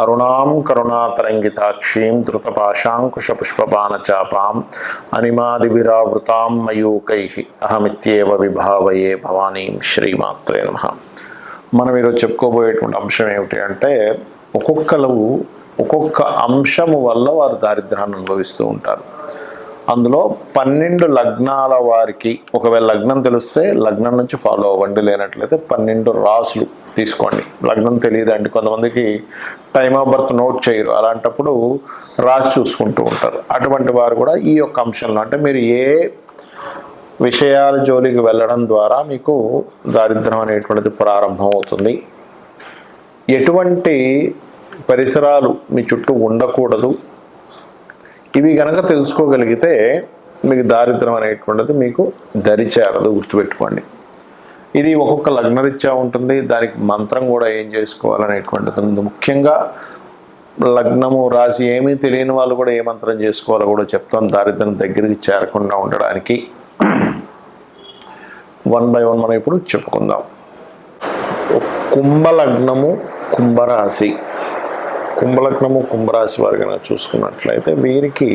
అరుణాం కరుణాతరంగితాక్షీం ధృతపాశాంకుశపుష్పపానచాపాం అనిమాదివిరావృతాం మయూకై అహమిత్యేవ విభావయే భవానీం శ్రీమాత్రే నమ మనం ఈరోజు చెప్పుకోబోయేటువంటి అంశం ఏమిటి అంటే ఒక్కొక్కరు ఒక్కొక్క అంశము వల్ల వారు దారిద్ర్యాన్ని అనుభవిస్తూ ఉంటారు. అందులో పన్నెండు లగ్నాల వారికి ఒకవేళ లగ్నం తెలిస్తే లగ్నం నుంచి ఫాలో అవ్వండి లేనట్లయితే పన్నెండు రాసులు తీసుకోండి. లగ్నం తెలియదండి. కొంతమందికి టైమ్ ఆఫ్ బర్త్ నోట్ చేయరు. అలాంటప్పుడు రాసి చూసుకుంటూ ఉంటారు. అటువంటి వారు కూడా ఈ యొక్క అంశంలో అంటే మీరు ఏ విషయాల జోలికి వెళ్ళడం ద్వారా మీకు దారిద్ర్యం అనేటువంటిది ప్రారంభం అవుతుంది. ఎటువంటి పరిసరాలు మీ చుట్టూ ఉండకూడదు. ఇవి గనక తెలుసుకోగలిగితే మీకు దారిద్రం అనేటువంటిది మీకు దరిచేరదు. గుర్తుపెట్టుకోండి. ఇది ఒక్కొక్క లగ్నరీత్యా ఉంటుంది. దానికి మంత్రం కూడా ఏం చేసుకోవాలనేటువంటిది. ఉంది ముఖ్యంగా లగ్నము రాసి ఏమీ తెలియని వాళ్ళు కూడా ఏ మంత్రం చేసుకోవాలో కూడా చెప్తాం. దారిద్రం దగ్గరికి చేరకుండా ఉండడానికి. వన్ బై వన్ మనం ఇప్పుడు చెప్పుకుందాం. కుంభలగ్నము కుంభరాశి. కుంభలగ్నము కుంభరాశి వారు కనుక చూసుకున్నట్లయితే వీరికి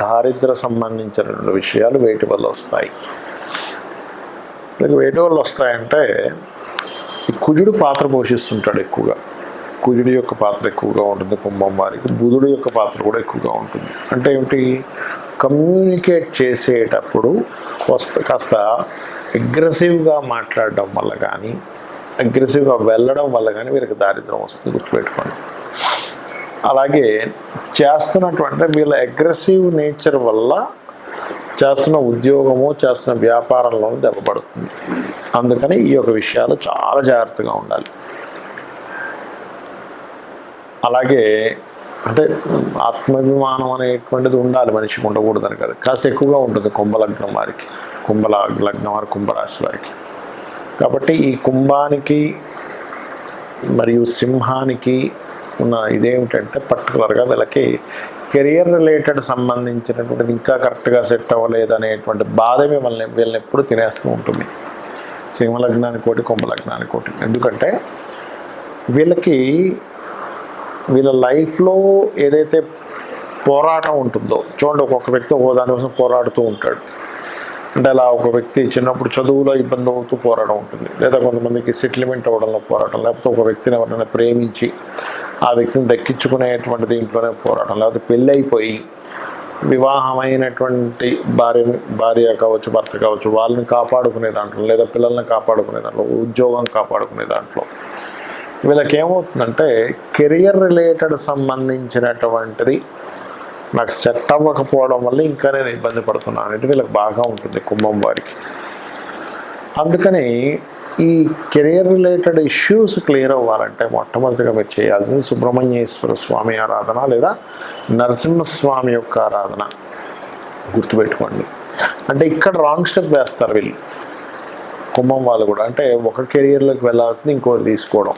దారిద్ర సంబంధించినటువంటి విషయాలు వేటి వల్ల వస్తాయి. వీళ్ళకి వేటి వస్తాయంటే ఈ కుజుడు పాత్ర పోషిస్తుంటాడు ఎక్కువగా. కుజుడి యొక్క పాత్ర ఎక్కువగా ఉంటుంది కుంభం వారికి. బుధుడు యొక్క పాత్ర కూడా ఎక్కువగా ఉంటుంది. అంటే ఏమిటి? కమ్యూనికేట్ చేసేటప్పుడు వస్త కాస్త అగ్రెసివ్గా మాట్లాడడం వల్ల కానీ అగ్రెసివ్గా వెళ్ళడం వల్ల కానీ వీరికి దారిద్రం వస్తుంది గుర్తుపెట్టుకోండి. అలాగే చేస్తున్నటువంటి వీళ్ళ అగ్రెసివ్ నేచర్ వల్ల చేస్తున్న ఉద్యోగము చేస్తున్న వ్యాపారంలో దెబ్బపడుతుంది. అందుకని ఈ యొక్క విషయాలు చాలా జాగ్రత్తగా ఉండాలి. అలాగే అంటే ఆత్మాభిమానం అనేటువంటిది ఉండాలి మనిషికి ఉండకూడదని కాదు. కాస్త ఎక్కువగా ఉంటుంది కుంభలగ్నం వారికి కుంభల లగ్నం వారి కుంభరాశి వారికి. కాబట్టి ఈ కుంభానికి మరియు సింహానికి ఉన్న ఇదేమిటంటే పర్టికులర్గా వీళ్ళకి కెరియర్ రిలేటెడ్ సంబంధించినటువంటిది ఇంకా కరెక్ట్గా సెట్ అవ్వలేదు అనేటువంటి బాధ మిమ్మల్ని వీళ్ళని ఎప్పుడు తినేస్తూ ఉంటుంది. సింహలగ్నానికి ఒకటి కుంభలగ్నానికి ఒకటి ఎందుకంటే వీళ్ళకి వీళ్ళ లైఫ్లో ఏదైతే పోరాటం ఉంటుందో చూడండి ఒక్కొక్క వ్యక్తి ఒక్కో దానికోసం పోరాడుతూ ఉంటాడు. అంటే అలా ఒక వ్యక్తి చిన్నప్పుడు చదువులో ఇబ్బంది అవుతూ పోరాటం ఉంటుంది. లేదా కొంతమందికి సెటిల్మెంట్ అవ్వడంలో పోరాటం లేకపోతే ఒక వ్యక్తిని ఎవరైనా ప్రేమించి ఆ వ్యక్తిని దక్కించుకునేటువంటి దీంట్లోనే పోరాటం. లేకపోతే పెళ్ళి అయిపోయి వివాహమైనటువంటి భార్య భార్య కావచ్చు భర్త కావచ్చు వాళ్ళని కాపాడుకునే దాంట్లో లేదా పిల్లల్ని కాపాడుకునే దాంట్లో ఉద్యోగం కాపాడుకునే దాంట్లో వీళ్ళకి ఏమవుతుందంటే కెరియర్ రిలేటెడ్ సంబంధించినటువంటిది నాకు సెట్ అవ్వకపోవడం వల్ల ఇంకా నేను ఇబ్బంది పడుతున్నాను అనేది వీళ్ళకి బాగా ఉంటుంది కుంభం వారికి. అందుకని ఈ కెరియర్ రిలేటెడ్ ఇష్యూస్ క్లియర్ అవ్వాలంటే మొట్టమొదటిగా మీరు చేయాల్సింది సుబ్రహ్మణ్యేశ్వర స్వామి ఆరాధన లేదా నరసింహస్వామి యొక్క ఆరాధన. గుర్తుపెట్టుకోండి. అంటే ఇక్కడ రాంగ్ స్టెప్ వేస్తారు వీళ్ళు. కుంభం వాళ్ళు కూడా. అంటే ఒక కెరియర్లోకి వెళ్ళాల్సింది ఇంకోటి తీసుకోవడం.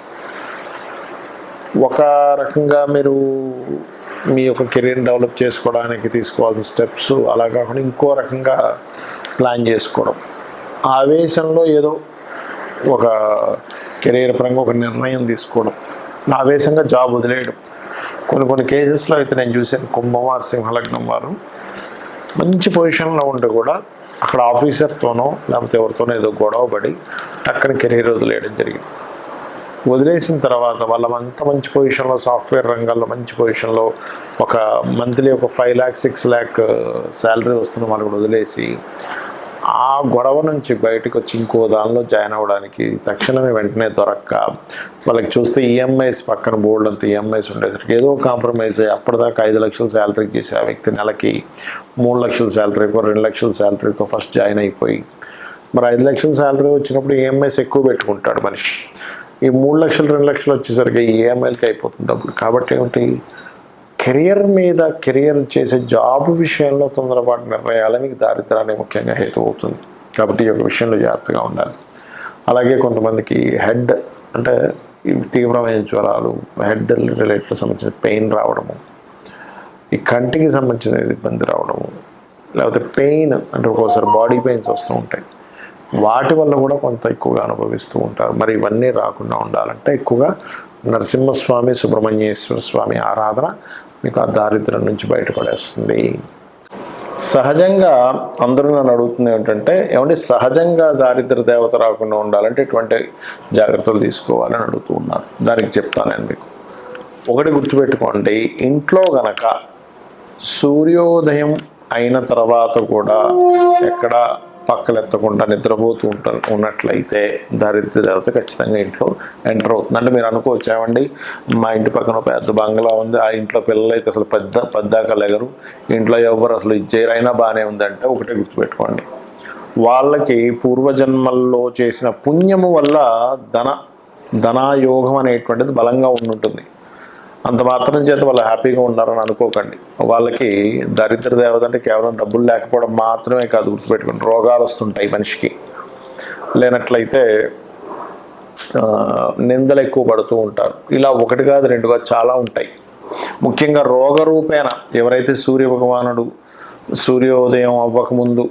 ఒక రకంగా మీరు మీ యొక్క కెరీర్ డెవలప్ చేసుకోవడానికి తీసుకోవాల్సిన స్టెప్స్ అలా కాకుండా ఇంకో రకంగా ప్లాన్ చేసుకోవడం. ఆవేశంలో ఏదో ఒక కెరీర్ పరంగా ఒక నిర్ణయం తీసుకోవడం. నా ఆవేశంగా జాబ్ వదిలేయడం. కొన్ని కొన్ని కేసెస్లో అయితే నేను చూసాను కుంభవారు సింహలగ్నం వారు మంచి పొజిషన్లో ఉండి కూడా అక్కడ ఆఫీసర్తోనో లేకపోతే ఎవరితోనో ఏదో గొడవ పడి టక్కన కెరీర్ వదిలేయడం జరిగింది. వదిలేసిన తర్వాత వాళ్ళ అంత మంచి పొజిషన్లో సాఫ్ట్వేర్ రంగంలో మంచి పొజిషన్లో ఒక మంత్లీ ఒక five lakh six lakh salary వస్తున్న వాళ్ళు వదిలేసి ఆ గొడవ నుంచి బయటకు వచ్చి ఇంకో దానిలో జాయిన్ అవ్వడానికి తక్షణమే వెంటనే దొరక్క. వాళ్ళకి చూస్తే ఈఎంఐస్ పక్కన బోర్డు అంత ఈఎంఐస్ ఉండేసరికి ఏదో కాంప్రమైజ్ అయ్యి అప్పటిదాకా ఐదు లక్షల శాలరీ చేసే ఆ వ్యక్తి నెలకి మూడు లక్షల శాలరీకో రెండు లక్షల శాలరీకో ఫస్ట్ జాయిన్ అయిపోయి. మరి ఐదు లక్షల శాలరీ వచ్చినప్పుడు ఈఎంఐస్ ఎక్కువ పెట్టుకుంటాడు మనిషి. ఈ మూడు లక్షలు రెండు లక్షలు వచ్చేసరికి ఈఎంఐలకి అయిపోతుంది డబ్బులు. కాబట్టి ఏమిటి? కెరియర్ మీద కెరియర్ చేసే జాబ్ విషయంలో తొందరపాటు నిర్ణయాలు మీకు దారిద్రాన్ని ముఖ్యంగా హేతు అవుతుంది కాబట్టి ఈ యొక్క విషయంలో జాగ్రత్తగా ఉండాలి. అలాగే కొంతమందికి హెడ్ అంటే తీవ్రమైన జ్వరాలు హెడ్ రిలేటెడ్ సంబంధించిన పెయిన్ రావడము ఈ కంటికి సంబంధించిన ఇబ్బంది రావడము లేకపోతే పెయిన్ అంటే ఒక్కోసారి బాడీ పెయిన్స్ వస్తూ ఉంటాయి. వాటి వల్ల కూడా కొంత ఎక్కువగా అనుభవిస్తూ ఉంటారు. మరి ఇవన్నీ రాకుండా ఉండాలంటే ఎక్కువగా నరసింహస్వామి సుబ్రహ్మణ్యేశ్వర స్వామి ఆరాధన మీకు ఆ దారిద్ర్యం నుంచి బయటపడేస్తుంది. సహజంగా అందరూ నన్ను అడుగుతుంది ఏంటంటే ఏమంటే సహజంగా దారిద్ర దేవత రాకుండా ఉండాలంటే ఎటువంటి జాగ్రత్తలు తీసుకోవాలని అడుగుతూ ఉన్నారు దానికి చెప్తాను నేను మీకు. ఒకటి గుర్తుపెట్టుకోండి ఇంట్లో గనక సూర్యోదయం అయిన తర్వాత కూడా ఎక్కడ పక్కలెత్తకుండా నిద్రపోతూ ఉంటారు. ఉన్నట్లయితే దరిద్ర దేవత ఖచ్చితంగా ఇంట్లో ఎంటర్ అవుతుంది. అంటే మీరు అనుకోవచ్చు ఏమండి మా ఇంటి పక్కన ఒక పెద్ద బంగ్లా ఉంది. ఆ ఇంట్లో పిల్లలు అయితే అసలు పెద్ద పెద్దాక లెగరు. ఇంట్లో ఎవరు అసలు ఇచ్చేరైనా బాగానే ఉందంటే ఒకటే గుర్తుపెట్టుకోండి. వాళ్ళకి పూర్వజన్మల్లో చేసిన పుణ్యము వల్ల ధన ధనాయోగం అనేటువంటిది బలంగా ఉండుంటుంది. అంత మాత్రం చేత వాళ్ళు హ్యాపీగా ఉన్నారని అనుకోకండి. వాళ్ళకి దరిద్ర దేవత అంటే కేవలం డబ్బులు లేకపోవడం మాత్రమే కాదు గుర్తుపెట్టుకోండి. రోగాలు వస్తుంటాయి మనిషికి. లేనట్లయితే నిందలు ఎక్కువ పడుతూ ఉంటారు. ఇలా ఒకటి కాదు రెండుగా చాలా ఉంటాయి. ముఖ్యంగా రోగరూపేణ. ఎవరైతే సూర్య భగవానుడు సూర్యోదయం అవ్వకముందు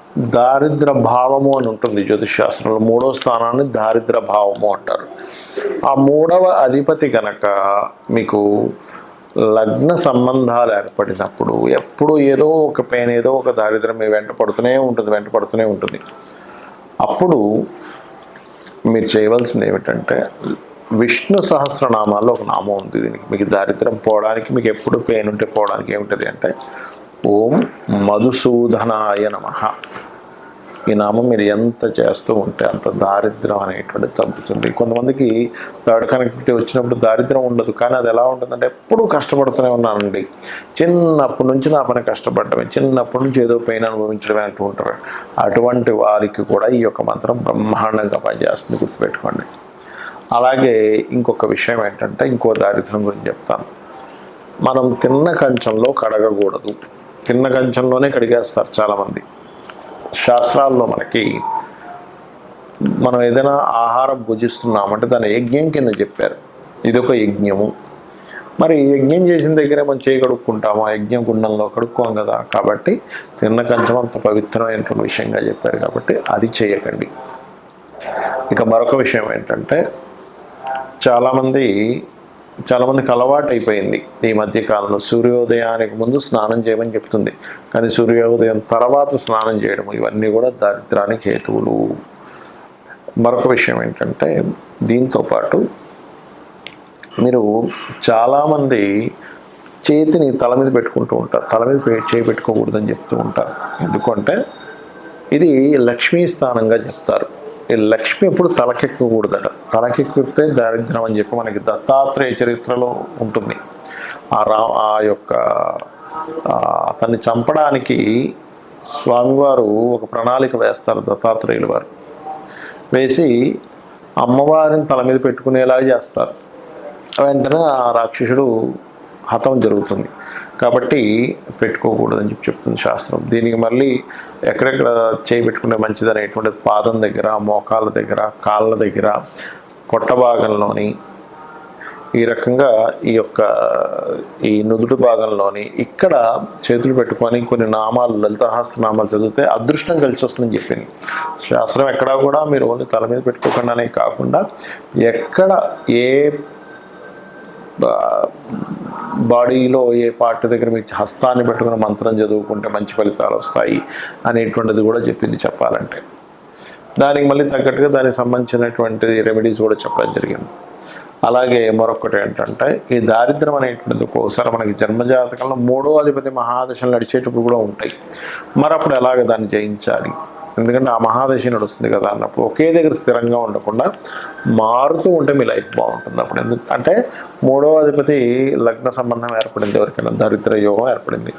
దారిద్ర భావము అని ఉంటుంది జ్యోతిష్ శాస్త్రంలో. మూడో స్థానాన్ని దారిద్ర భావము అంటారు. ఆ మూడవ అధిపతి కనుక మీకు లగ్న సంబంధాలు ఏర్పడినప్పుడు ఎప్పుడు ఏదో ఒక పెయిన్ ఏదో ఒక దారిద్రం మీ వెంట పడుతూనే ఉంటుంది వెంట పడుతూనే ఉంటుంది. అప్పుడు మీరు చేయవలసింది ఏమిటంటే విష్ణు సహస్రనామాల్లో ఒక నామం ఉంది దీనికి. మీకు దారిద్రం పోవడానికి మీకు ఎప్పుడు పెయిన్ ఉంటే పోవడానికి ఏముంటుంది అంటే ఓం మధుసూదనాయ నమ. ఈ నామం మీరు ఎంత చేస్తూ ఉంటే అంత దారిద్రం అనేటువంటిది తగ్గుతుంది. కొంతమందికి థర్డ్ కనెక్టివిటీ వచ్చినప్పుడు దారిద్రం ఉండదు. కానీ అది ఎలా ఉంటుందంటే ఎప్పుడూ కష్టపడుతూనే ఉన్నానండి. చిన్నప్పటి నుంచి నా పని కష్టపడటమే. చిన్నప్పటి నుంచి ఏదో పెయిన్ అనుభవించడమే అంటూ ఉంటారు. అటువంటి వారికి కూడా ఈ యొక్క మంత్రం బ్రహ్మాండంగా పనిచేస్తుంది. గుర్తుపెట్టుకోండి. అలాగే ఇంకొక విషయం ఏంటంటే ఇంకో దారిద్ర్యం గురించి చెప్తాను. మనం తిన్న కంచంలో కడగకూడదు. తిన్న కంచంలోనే కడిగేస్తారు చాలామంది. శాస్త్రాల్లో మనకి మనం ఏదైనా ఆహారం భుజిస్తున్నామంటే దాని యజ్ఞం కింద చెప్పారు. ఇది ఒక యజ్ఞము. మరి యజ్ఞం చేసిన దగ్గరే మనం చేయి కడుక్కుంటాము ఆ యజ్ఞం గుండంలో కడుక్కోం కదా. కాబట్టి తిన్న కంచం అంత పవిత్రమైనటువంటి విషయంగా చెప్పారు కాబట్టి అది చేయకండి. ఇక మరొక విషయం ఏంటంటే చాలామంది చాలామందికి అలవాటు అయిపోయింది ఈ మధ్య కాలంలో సూర్యోదయానికి ముందు స్నానం చేయమని చెప్తుంది. కానీ సూర్యోదయం తర్వాత స్నానం చేయడం ఇవన్నీ కూడా దారిద్రానికి హేతువులు. మరొక విషయం ఏంటంటే దీంతో పాటు మీరు చాలామంది చేతిని తల మీద పెట్టుకుంటూ ఉంటారు. తల మీద చేయి పెట్టుకోకూడదని చెప్తూ ఉంటారు. ఎందుకంటే ఇది లక్ష్మీ స్థానంగా చెప్తారు. ఈ లక్ష్మి ఎప్పుడు తలకెక్కకూడదట. తలకెక్కితే దారిద్రం అని చెప్పి మనకి దత్తాత్రేయ చరిత్రలో ఉంటుంది. ఆ రా ఆ యొక్క అతన్ని చంపడానికి స్వామివారు ఒక ప్రణాళిక వేస్తారు దత్తాత్రేయులు వారు. వేసి అమ్మవారిని తల మీద పెట్టుకునేలా చేస్తారు. వెంటనే ఆ రాక్షసుడు హతం జరుగుతుంది. కాబట్టి పెట్టుకోకూడదని చెప్పి చెప్తుంది శాస్త్రం. దీనికి మళ్ళీ ఎక్కడెక్కడ చేయి పెట్టుకుంటే మంచిది అనేటువంటి పాదం దగ్గర మోకాళ్ళ దగ్గర కాళ్ళ దగ్గర పొట్ట భాగంలోని ఈ రకంగా ఈ యొక్క ఈ నుదుడు భాగంలోని ఇక్కడ చేతులు పెట్టుకొని కొన్ని నామాలు లలితహాస్త నామాలు చదివితే అదృష్టం కలిసి వస్తుందని చెప్పింది శాస్త్రం ఎక్కడా కూడా మీరు ఓన్లీ తల మీద పెట్టుకోకుండానే కాకుండా ఎక్కడ ఏ బాడీలో ఏ పార్ట్ దగ్గర మీ హస్తాన్ని పెట్టుకుని మంత్రం చదువుకుంటే మంచి ఫలితాలు వస్తాయి అనేటువంటిది కూడా చెప్పింది చెప్పాలంటే. దానికి మళ్ళీ తగ్గట్టుగా దానికి సంబంధించినటువంటి రెమెడీస్ కూడా చెప్పడం జరిగింది. అలాగే మరొకటి ఏంటంటే ఈ దారిద్రం అనేటువంటిది ఒక్కోసారి మనకి జన్మజాతకంలో మూడో అధిపతి మహాదశలు నడిచేటప్పుడు కూడా ఉంటాయి. మరప్పుడు ఎలాగ దాన్ని జయించాలి? ఎందుకంటే ఆ మహాదశి నడుస్తుంది కదా అన్నప్పుడు ఒకే దగ్గర స్థిరంగా ఉండకుండా మారుతూ ఉంటే మీ లైఫ్ బాగుంటుంది అప్పుడు. ఎందుకు అంటే మూడో అధిపతి లగ్న సంబంధం ఏర్పడింది ఎవరికైనా? దరిద్ర యోగం ఏర్పడింది.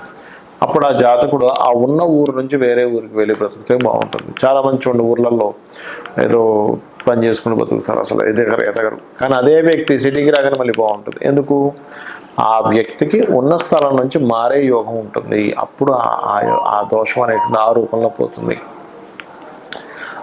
అప్పుడు ఆ జాతకుడు ఆ ఉన్న ఊరు నుంచి వేరే ఊరికి వెళ్ళి బ్రతికితే బాగుంటుంది. చాలా మంచి ఉండే ఊర్లలో ఏదో పని చేసుకుని బ్రతుకుతారు అసలు ఎదగరు ఎదగరు. కానీ అదే వ్యక్తి సిటీకి రాగానే మళ్ళీ బాగుంటుంది. ఎందుకు? ఆ వ్యక్తికి ఉన్న స్థలం నుంచి మారే యోగం ఉంటుంది. అప్పుడు ఆ- ఆ దోషం అనేటువంటి ఆ రూపంలో పోతుంది.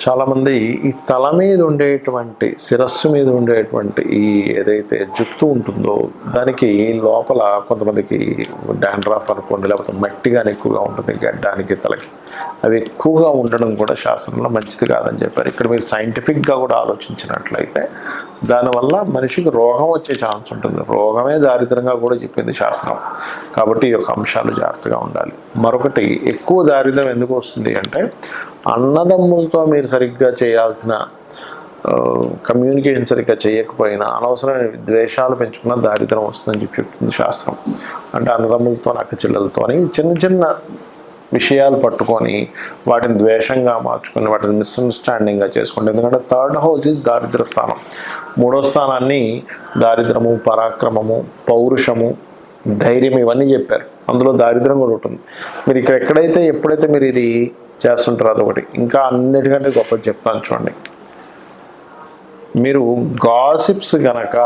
చాలామంది ఈ తల మీద ఉండేటువంటి శిరస్సు మీద ఉండేటువంటి ఈ ఏదైతే జుట్టు ఉంటుందో దానికి లోపల కొంతమందికి డాండ్రాఫ్ అనుకోండి లేకపోతే మట్టి కానీ ఎక్కువగా ఉంటుంది గడ్డానికి తలకి. అవి ఎక్కువగా ఉండడం కూడా శాస్త్రంలో మంచిది కాదని చెప్పారు. ఇక్కడ మీరు సైంటిఫిక్గా కూడా ఆలోచించినట్లయితే దానివల్ల మనిషికి రోగం వచ్చే ఛాన్స్ ఉంటుంది. రోగమే దారిద్రంగా కూడా చెప్పింది శాస్త్రం. కాబట్టి ఈ యొక్క అంశాలు జాగ్రత్తగా ఉండాలి. మరొకటి ఎక్కువ దారిద్రం ఎందుకు వస్తుంది అంటే అన్నదమ్ములతో మీరు సరిగ్గా చేయాల్సిన కమ్యూనికేషన్ సరిగ్గా చేయకపోయినా అనవసరమైన ద్వేషాలు పెంచుకున్న దారిద్రం వస్తుందని చెప్పి చెప్తుంది శాస్త్రం. అంటే అన్నదమ్ములతో అక్క చెల్లెలతోని చిన్న చిన్న విషయాలు పట్టుకొని వాటిని ద్వేషంగా మార్చుకొని వాటిని మిస్అండర్స్టాండింగ్గా చేసుకుంటే ఎందుకంటే థర్డ్ హౌస్ ఇస్ దారిద్ర స్థానం. మూడో స్థానాన్ని దారిద్రము పరాక్రమము పౌరుషము ధైర్యం ఇవన్నీ చెప్పారు. అందులో దారిద్రం కూడా ఉంటుంది. మీరు ఇక్కడ ఎక్కడైతే ఎప్పుడైతే మీరు ఇది చేస్తుంటారో అదొకటి. ఇంకా అన్నిటికంటే గొప్పది చెప్తాను చూడండి. మీరు గాసిప్స్ గనక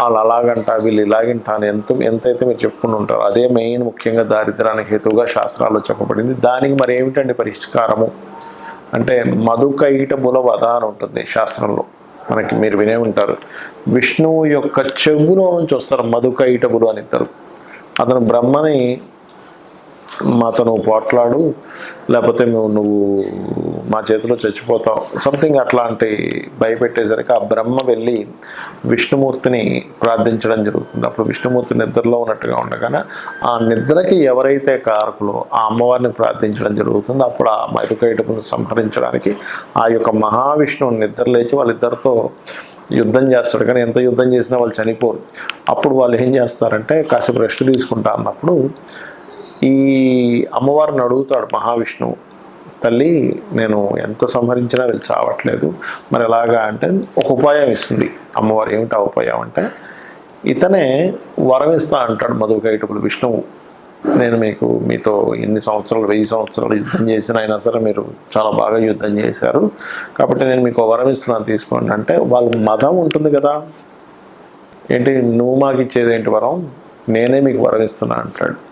వాళ్ళు అలాగంట వీళ్ళు ఇలాగంట అని ఎంత ఎంతైతే మీరు చెప్పుకుని ఉంటారో అదే మెయిన్ ముఖ్యంగా దారిద్రానికి హేతువుగా శాస్త్రాల్లో చెప్పబడింది. దానికి మరి ఏమిటండి పరిష్కారము? అంటే మధుకైట బులవధ అని ఉంటుంది శాస్త్రంలో. మనకి మీరు వినే ఉంటారు. విష్ణువు యొక్క చెవులో నుంచి వస్తారు మధుకైటబులు అని ఇద్దరు. అతను బ్రహ్మని మాతో నువ్వు పోట్లాడు లేకపోతే మేము నువ్వు మా చేతిలో చచ్చిపోతాం. సంథింగ్ అట్లాంటి భయపెట్టేసరికి ఆ బ్రహ్మ వెళ్ళి విష్ణుమూర్తిని ప్రార్థించడం జరుగుతుంది. అప్పుడు విష్ణుమూర్తి నిద్రలో ఉన్నట్టుగా ఉండగానే ఆ నిద్రకి ఎవరైతే కారకులో ఆ అమ్మవారిని ప్రార్థించడం జరుగుతుంది. అప్పుడు ఆ మధుకైటపును సంహరించడానికి ఆ యొక్క మహావిష్ణువు నిద్ర లేచి వాళ్ళిద్దరితో యుద్ధం చేస్తాడు. కానీ ఎంత యుద్ధం చేసినా వాళ్ళు చనిపోరు. అప్పుడు వాళ్ళు ఏం చేస్తారంటే కాసేపు రెస్ట్ తీసుకుంటా అన్నప్పుడు ఈ అమ్మవారిని అడుగుతాడు మహావిష్ణువు తల్లి నేను ఎంత సంహరించినా వీళ్ళు చావట్లేదు. మరి ఎలాగా? అంటే ఒక ఉపాయం ఇస్తుంది. అమ్మవారు ఏమిటి ఆ ఉపాయం అంటే ఇతనే వరం ఇస్తా అంటాడు మధుకైటపులు విష్ణువు నేను మీకు మీతో ఎన్ని సంవత్సరాలు వెయ్యి సంవత్సరాలు యుద్ధం చేసిన అయినా సరే మీరు చాలా బాగా యుద్ధం చేశారు. కాబట్టి నేను మీకు వరం ఇస్తున్నాను తీసుకోండి అంటే వాళ్ళ మతం ఉంటుంది కదా. ఏంటి? నువ్వు మాకు ఇచ్చేది ఏంటి వరం? నేనే మీకు వరం ఇస్తున్నా అంటాడు.